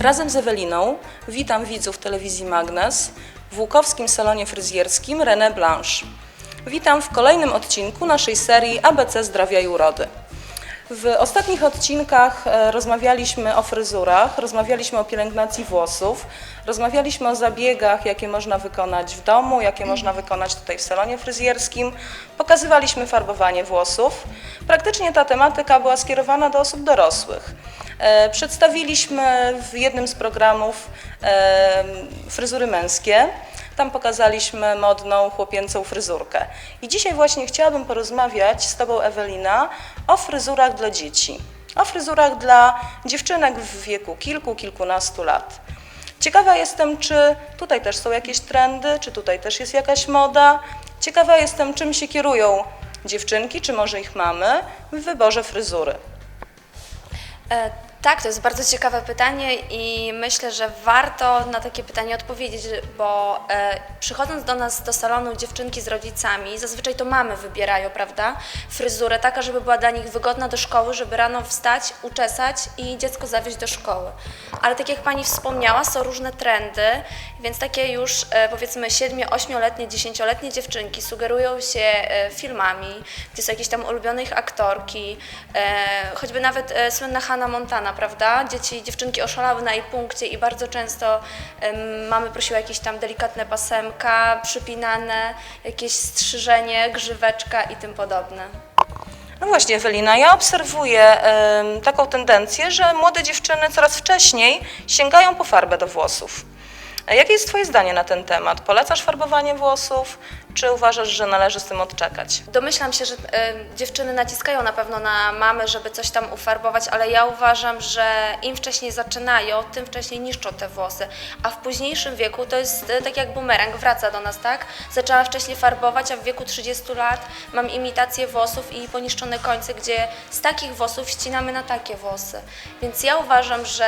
Razem z Eweliną witam widzów telewizji Magnes w Łukowskim Salonie Fryzjerskim René Blanche. Witam w kolejnym odcinku naszej serii ABC Zdrowia i Urody. W ostatnich odcinkach e, rozmawialiśmy o fryzurach, rozmawialiśmy o pielęgnacji włosów, rozmawialiśmy o zabiegach, jakie można wykonać w domu, jakie można wykonać tutaj w salonie fryzjerskim, pokazywaliśmy farbowanie włosów. Praktycznie ta tematyka była skierowana do osób dorosłych. E, Przedstawiliśmy w jednym z programów e, fryzury męskie. Tam pokazaliśmy modną chłopięcą fryzurkę. I dzisiaj właśnie chciałabym porozmawiać z Tobą, Ewelina, o fryzurach dla dzieci. O fryzurach dla dziewczynek w wieku kilku, kilkunastu lat. Ciekawa jestem, czy tutaj też są jakieś trendy, czy tutaj też jest jakaś moda. Ciekawa jestem, czym się kierują dziewczynki, czy może ich mamy w wyborze fryzury. Tak, to jest bardzo ciekawe pytanie i myślę, że warto na takie pytanie odpowiedzieć, bo e, przychodząc do nas do salonu dziewczynki z rodzicami, zazwyczaj to mamy wybierają, prawda, fryzurę taka, żeby była dla nich wygodna do szkoły, żeby rano wstać, uczesać i dziecko zawieźć do szkoły. Ale tak jak Pani wspomniała, są różne trendy, więc takie już e, powiedzmy 7-8-letnie, 10-letnie dziewczynki sugerują się e, filmami, gdzie są jakieś tam ulubione ich aktorki, e, choćby nawet e, słynna Hannah Montana, prawda? Dzieci dziewczynki oszalały na jej punkcie i bardzo często em, mamy prosiły jakieś tam delikatne pasemka, przypinane, jakieś strzyżenie, grzyweczka i tym podobne. No właśnie, Ewelina, ja obserwuję taką tendencję, że młode dziewczyny coraz wcześniej sięgają po farbę do włosów. E, Jakie jest Twoje zdanie na ten temat? Polecasz farbowanie włosów, czy uważasz, że należy z tym odczekać? Domyślam się, że e, dziewczyny naciskają na pewno na mamy, żeby coś tam ufarbować, ale ja uważam, że im wcześniej zaczynają, tym wcześniej niszczą te włosy. A w późniejszym wieku to jest e, tak jak bumerang, wraca do nas, tak? Zaczęłam wcześniej farbować, a w wieku 30 lat mam imitację włosów i poniszczone końce, gdzie z takich włosów ścinamy na takie włosy. Więc ja uważam, że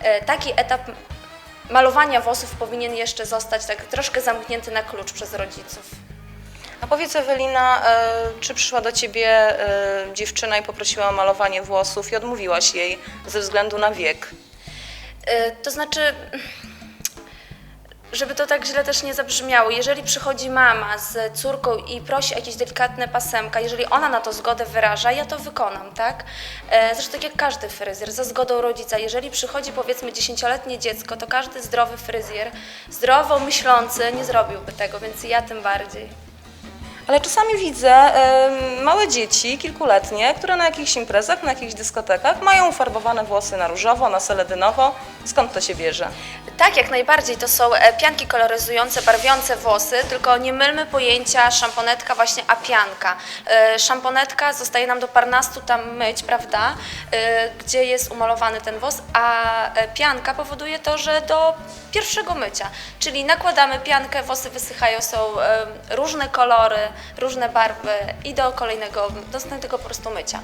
e, taki etap malowania włosów powinien jeszcze zostać tak troszkę zamknięty na klucz przez rodziców. A powiedz Ewelina, e, czy przyszła do Ciebie e, dziewczyna i poprosiła o malowanie włosów i odmówiłaś jej ze względu na wiek? Y, To znaczy, żeby to tak źle też nie zabrzmiało, jeżeli przychodzi mama z córką i prosi o jakieś delikatne pasemka, jeżeli ona na to zgodę wyraża, ja to wykonam, tak? E, Zresztą tak jak każdy fryzjer, za zgodą rodzica. Jeżeli przychodzi powiedzmy dziesięcioletnie dziecko, to każdy zdrowy fryzjer, zdrowo myślący nie zrobiłby tego, więc ja tym bardziej. Ale czasami widzę e, małe dzieci, kilkuletnie, które na jakichś imprezach, na jakichś dyskotekach mają ufarbowane włosy na różowo, na seledynowo. Skąd to się bierze? Tak, jak najbardziej. To są e, pianki koloryzujące, barwiące włosy, tylko nie mylmy pojęcia szamponetka właśnie a pianka. E, Szamponetka zostaje nam do parnastu tam myć, prawda, e, gdzie jest umalowany ten włos, a pianka powoduje to, że do pierwszego mycia, czyli nakładamy piankę, włosy wysychają, są różne kolory, różne barwy i do kolejnego, do następnego po prostu mycia.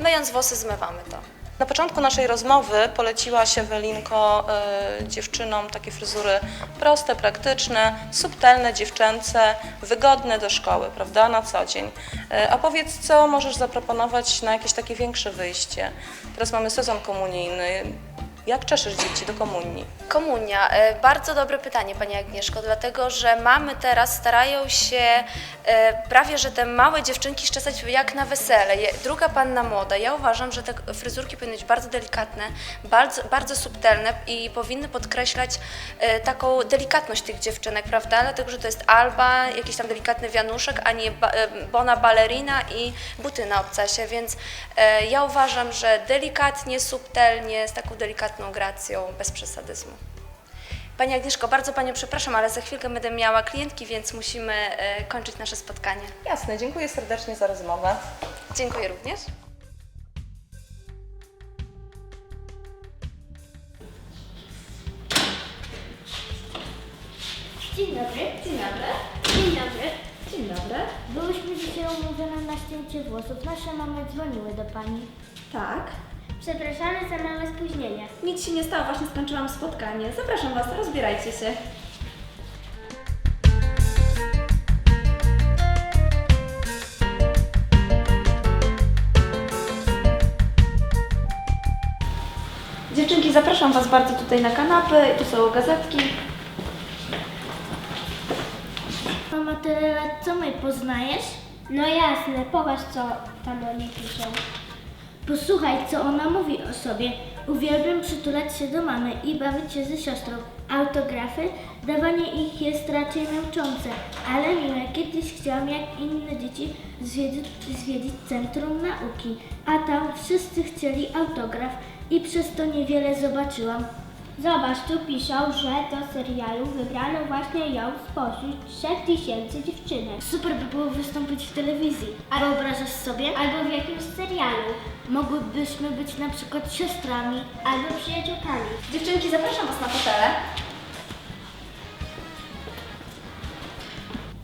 Myjąc włosy zmywamy to. Na początku naszej rozmowy poleciłaś Ewelinko e, dziewczynom takie fryzury proste, praktyczne, subtelne, dziewczęce, wygodne do szkoły, prawda, na co dzień. E, a powiedz, co możesz zaproponować na jakieś takie większe wyjście? Teraz mamy sezon komunijny. Jak czeszysz dzieci do komunii? Komunia. E, Bardzo dobre pytanie, Pani Agnieszko, dlatego że mamy teraz starają się e, prawie, że te małe dziewczynki szczesać jak na wesele. Druga panna młoda. Ja uważam, że te fryzurki powinny być bardzo delikatne, bardzo, bardzo subtelne i powinny podkreślać e, taką delikatność tych dziewczynek, prawda? Dlatego, że to jest alba, jakiś tam delikatny wianuszek, a nie bona ballerina i buty na obcasie, więc ja uważam, że delikatnie, subtelnie, z taką delikatną gracją, bez przesadyzmu. Pani Agnieszko, bardzo Panią przepraszam, ale za chwilkę będę miała klientki, więc musimy e, kończyć nasze spotkanie. Jasne, dziękuję serdecznie za rozmowę. Dziękuję również. Dzień dobry. Dzień dobry. Dzień dobry. Dzień dobry. Byłyśmy dzisiaj umówione na ścięcie włosów. Nasze mamy dzwoniły do pani. Tak. Przepraszamy za małe spóźnienie. Nic się nie stało, właśnie skończyłam spotkanie. Zapraszam Was, rozbierajcie się. Dziewczynki, zapraszam Was bardzo tutaj na kanapy. Tu są gazetki. Mama, tyle lat co my poznajesz? No jasne, popatrz co tam o niej piszą. Posłuchaj, co ona mówi o sobie. Uwielbiam przytulać się do mamy i bawić się ze siostrą. Autografy? Dawanie ich jest raczej męczące, ale miłe. Kiedyś chciałam jak inne dzieci zwiedzić, zwiedzić Centrum Nauki, a tam wszyscy chcieli autograf i przez to niewiele zobaczyłam. Zobacz, tu piszą, że do serialu wybrano właśnie ją spośród 3000 dziewczynek. Super by było wystąpić w telewizji. A wyobrażasz sobie? Albo w jakimś serialu. Mogłybyśmy być na przykład siostrami albo przyjaciółkami. Dziewczynki, zapraszam Was na fotele.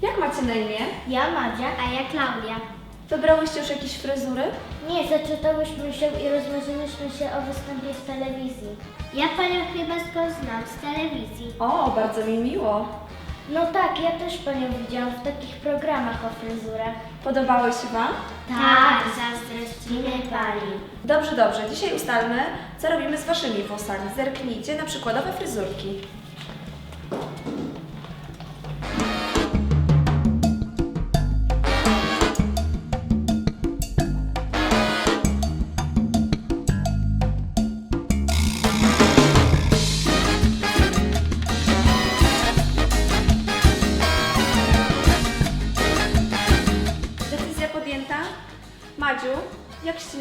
Jak macie na imię? Ja Madzia, a ja Klaudia. Wybrałyście już jakieś fryzury? Nie, zaczytałyśmy się i rozmarzyłyśmy się o występie w telewizji. Ja panią chyba skąd znam, z telewizji. O, bardzo mi miło. No tak, ja też panią widziałam w takich programach o fryzurach. Podobały się Wam? Tak, zazdrościmy pani. Dobrze, dobrze. Dzisiaj ustalmy, co robimy z Waszymi włosami. Zerknijcie na przykładowe fryzurki.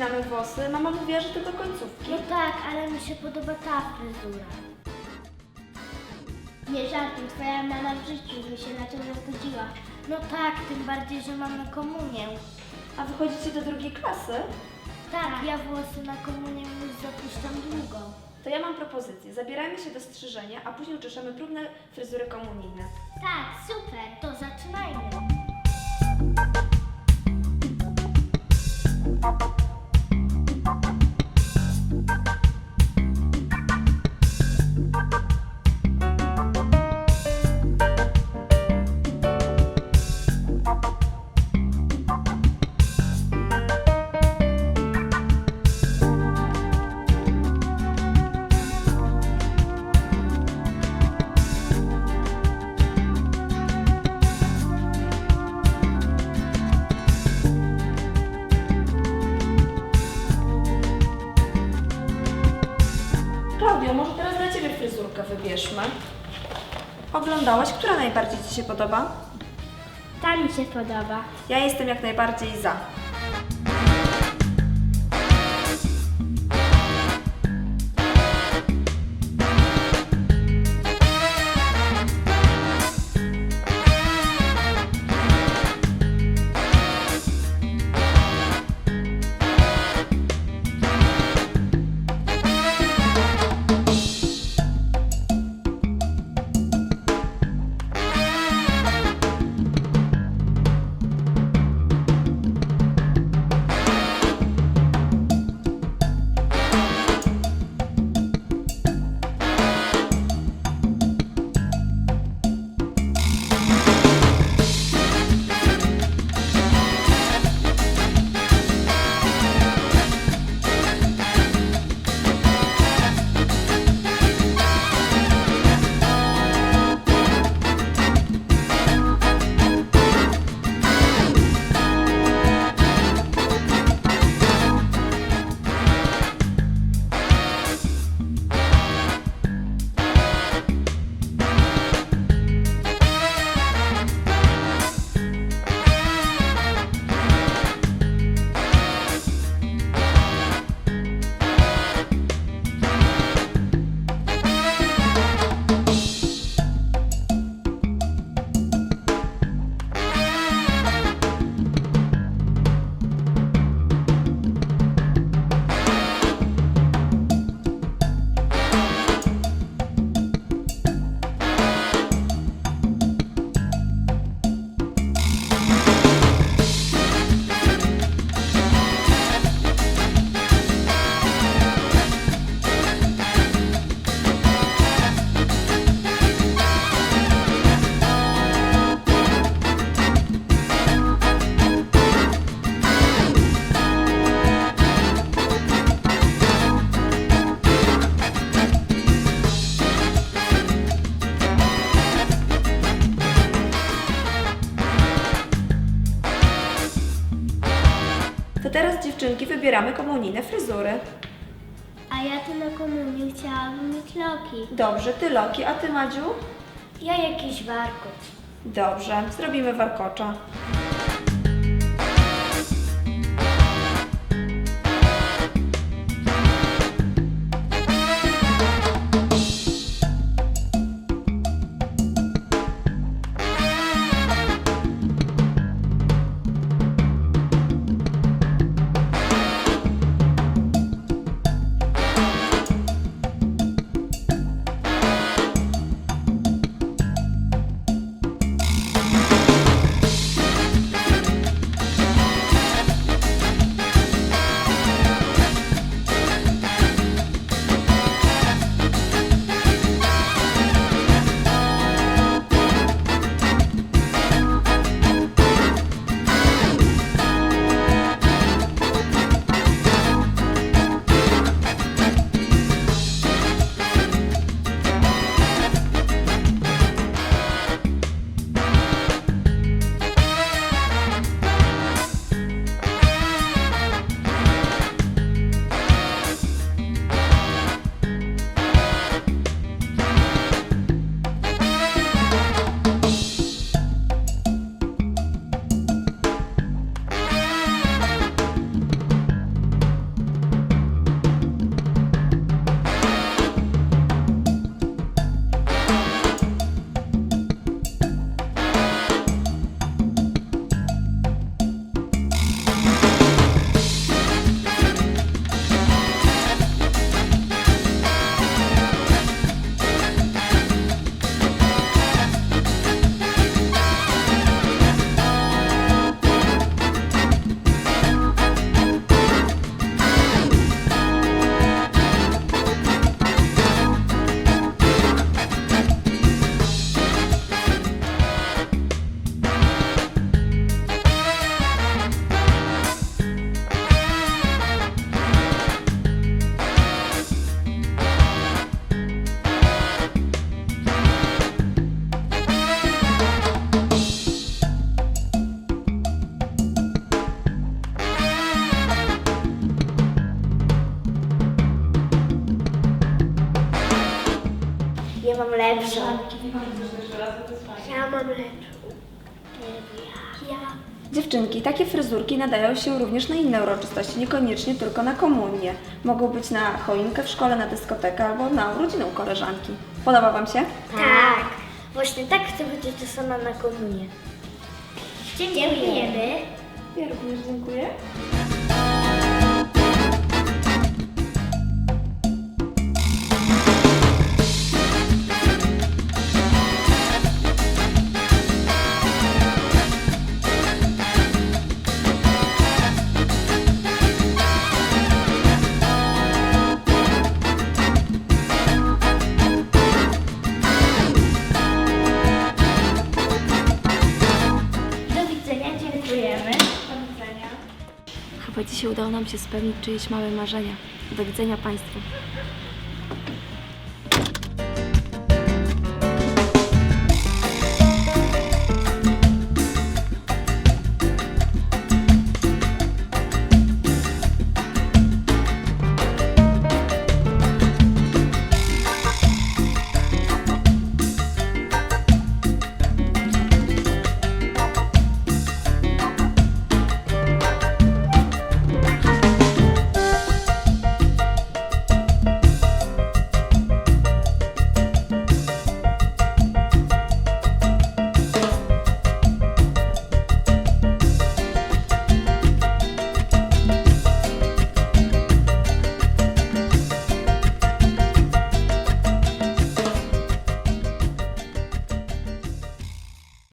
Jak ścinamy włosy? Mama mówiła, że to do końcówki. No tak, ale mi się podoba ta fryzura. Nie żartuj, twoja mama w życiu by się na to nie zgodziła. No tak, tym bardziej, że mamy komunię. A wychodzicie do drugiej klasy? Tak, ja włosy na komunię już zapuszczam długo. To ja mam propozycję. Zabierajmy się do strzyżenia, a później uczeszemy próbne fryzury komunijne. Tak, super, to zaczynajmy. Wybierzmy. Oglądałaś, która najbardziej Ci się podoba? Ta mi się podoba. Ja jestem jak najbardziej za. Wybieramy komunijne fryzury. A ja to na komunię chciałabym mieć loki. Dobrze, ty Loki, a ty Madziu? Ja jakiś warkot. Dobrze, zrobimy warkocza. Lepszą. Ja mam lepszą. Ja. Dziewczynki, takie fryzurki nadają się również na inne uroczystości, niekoniecznie tylko na komunię. Mogą być na choinkę w szkole, na dyskotekę albo na urodzinę u koleżanki. Podoba Wam się? Tak. Właśnie tak chcę być to sama na komunię. Dziękujemy. Ja również dziękuję. Chyba dzisiaj udało nam się spełnić czyjeś małe marzenia. Do widzenia Państwu.